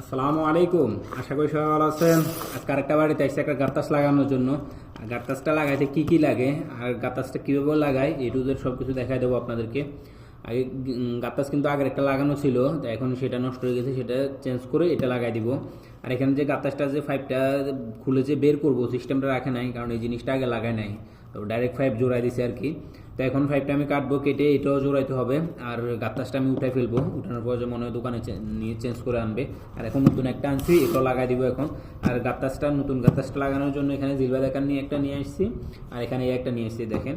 আসসালামু আলাইকুম। আশা করি সবাই ভালো আছেন। আজকে আরেকটা বাড়িতে এসে একটা গাত্তাস লাগানোর জন্য। আর গাত্তাসটা লাগাইতে কি কি লাগে আর গাতাসটা কীভাবে লাগায় টুদের সব কিছু দেখাই দেবো আপনাদেরকে। আগে উম, গাত্তাস কিন্তু আগের একটা লাগানো ছিল তো এখন সেটা নষ্ট হয়ে গেছে সেটা চেঞ্জ করে এটা লাগাই দিব। আর এখানে যে গাত্তাসটা যে পাইপটা খুলে যে বের করব সিস্টেমটা রাখে নাই কারণ এই জিনিসটা আগে লাগায় নাই। তো ডাইরেক্ট পাইপ জোড়াই দিছে আর কি তো এখন পাইপটা আমি কাটবো, কেটে এটাও জোড়াইতে হবে। আর গাত্তাসটা আমি উঠাই ফেলব। উঠানোর পর যে মনে হয় দোকানে নিয়ে চেঞ্জ করে আনবে। আর এখন নতুন একটা আনছি, এটাও লাগাই দিব এখন। আর গাত্তাসটা নতুন গাত্তাসটা লাগানোর জন্য এখানে জিলবা দেখার নিয়ে একটা নিয়ে আসছি। আর এখানে একটা নিয়ে আসছি, দেখেন।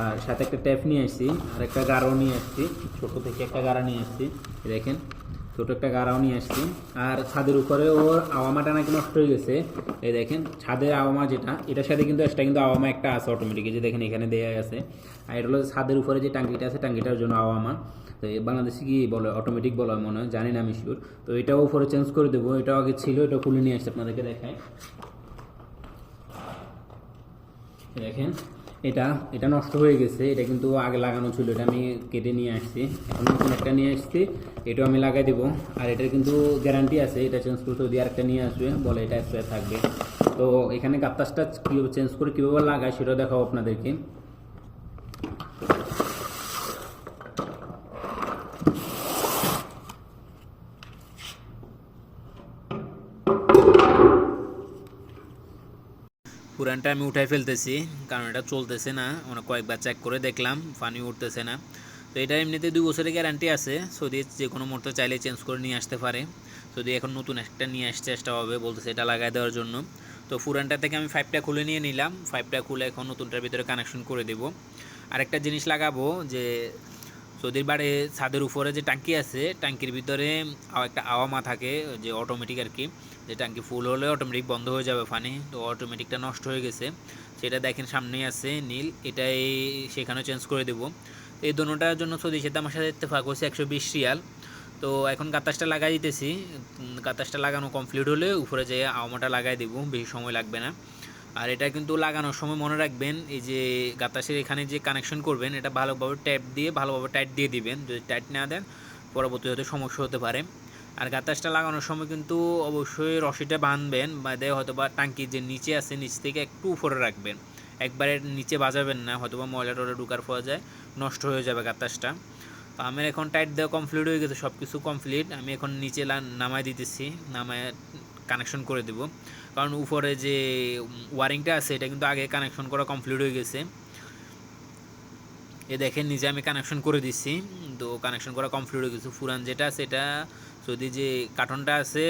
আর সাথে একটা ট্যাপ নিয়ে আসছি। আর একটা গাঢ় নিয়ে আসছি। ছোটো থেকে একটা গাড়া নিয়ে আসছি, দেখেন। ছোট একটা গাড়াও নিয়ে আসছি। আর ছাদের উপরে ওর আওয়ামাটা নাকি নষ্ট হয়ে গেছে। এই দেখেন, ছাদের আওয়ামা যেটা, এটার সাথে কিন্তু, এক্সট্রা কিন্তু আওয়ামা একটা আছে অটোমেটিক যে দেখেন এখানে দেওয়া আছে। আর এটা হলো ছাদের উপরে যে টাঙ্কিটা আছে, টাঙ্কিটার জন্য আওয়ামা। তো বাংলাদেশে কি বলে অটোমেটিক বলা মনে হয়, জানি না আমি শিওর তো এটাও উপরে চেঞ্জ করে দেবো, এটাও আগে ছিল, এটা খুলে নিয়ে আসছে আপনাদেরকে দেখায় দেখেন এটা এটা নষ্ট হয়ে গেছে, এটা কিন্তু আগে লাগানো ছিল, এটা আমি কেটে নিয়ে আসছি। এখন নতুন একটা নিয়ে আসছি, এটাও আমি লাগাই দেবো। আর এটার কিন্তু গ্যারান্টি আছে, এটা চেঞ্জ করতে যদি আরেকটা নিয়ে আসবে, বলে এটা স্পেয়ার থাকবে। তো এখানে গাত্তাসটা কীভাবে চেঞ্জ করে, কীভাবে লাগায়, সেটাও দেখাবো আপনাদেরকে। পুরানটা আমি উঠাই ফেলতেছি, কারণ এটা চলতেছে না। মানে কয়েকবার চেক করে দেখলাম পানি উঠতেছে না। তো এটা এমনিতে দুই বছরের গ্যারান্টি আছে, যদি যে কোনো মুহূর্তে চাইলে চেঞ্জ করে নিয়ে আসতে পারে। যদি এখন নতুন একটা নিয়ে আসতে চেষ্টা হবে, বলতেছে এটা লাগাই দেওয়ার জন্য। তো পুরানটা থেকে আমি ফাইভটা খুলে নিয়ে নিলাম ফাইভটা খুলে এখন নতুনটার ভিতরে কানেকশন করে দেব। আরেকটা জিনিস লাগাবো, যে সৌদির বাড়ি ছাদের উপরে যে ট্যাঙ্কি আছে, ট্যাঙ্কির ভিতরে একটা আওয়ামা থাকে, যে অটোমেটিক আর কি। যে ট্যাঙ্কি ফুল হলে অটোমেটিক বন্ধ হয়ে যাবে পানি, তো অটোমেটিকটা নষ্ট হয়ে গেছে। সেটা দেখেন সামনেই আছে, নীল, এটাই সেখানে চেঞ্জ করে দেবো। এই দোনোটার জন্য সৌদি সাথে আমার সাথে ইত্তেফাক হয়েছে একশো বিশ রিয়াল। তো এখন কাতাসটা লাগাই দিতেছি। কাতাসটা লাগানো কমপ্লিট হলে উপরে যে আওয়ামাটা লাগাই দেবো, বেশি সময় লাগবে না। আর এটা কিন্তু লাগানোর সময় মনে রাখবেন, এই যে গাতাসের এখানে যে কানেকশন করবেন, এটা ভালোভাবে ট্যাপ দিয়ে, ভালোভাবে টাইট দিয়ে দিবেন। যদি টাইট না দেন পরবর্তী হয়তো সমস্যা হতে পারে। আর গাতাসটা লাগানোর সময় কিন্তু অবশ্যই রশিটা বাঁধবেন, বাঁধে হয়তো বা টাঙ্কির যে নিচে আছে, নিচ থেকে একটু উপরে রাখবেন। একবারে নিচে বাজাবেন না হয়তো বা ময়লা টয়লা ঢুকার পর যায়, নষ্ট হয়ে যাবে গাতাসটা। তো আমার এখন টাইট দেওয়া কমপ্লিট হয়ে গেছে সব কিছু কমপ্লিট আমি এখন নিচে নামাই দিতেছি, নামায় কানেকশন করে দেব। কারণ উপরে যে ওয়ারিংটা আছে, এটা কিন্তু আগে কানেকশন করা কমপ্লিট হয়ে গেছে। এ দেখেন, নিজে আমি কানেকশন করে দিচ্ছি। তো কানেকশন করা কমপ্লিট হয়ে গেছে। ফুরান যেটা সেটা যদি যে কার্টনটা আছে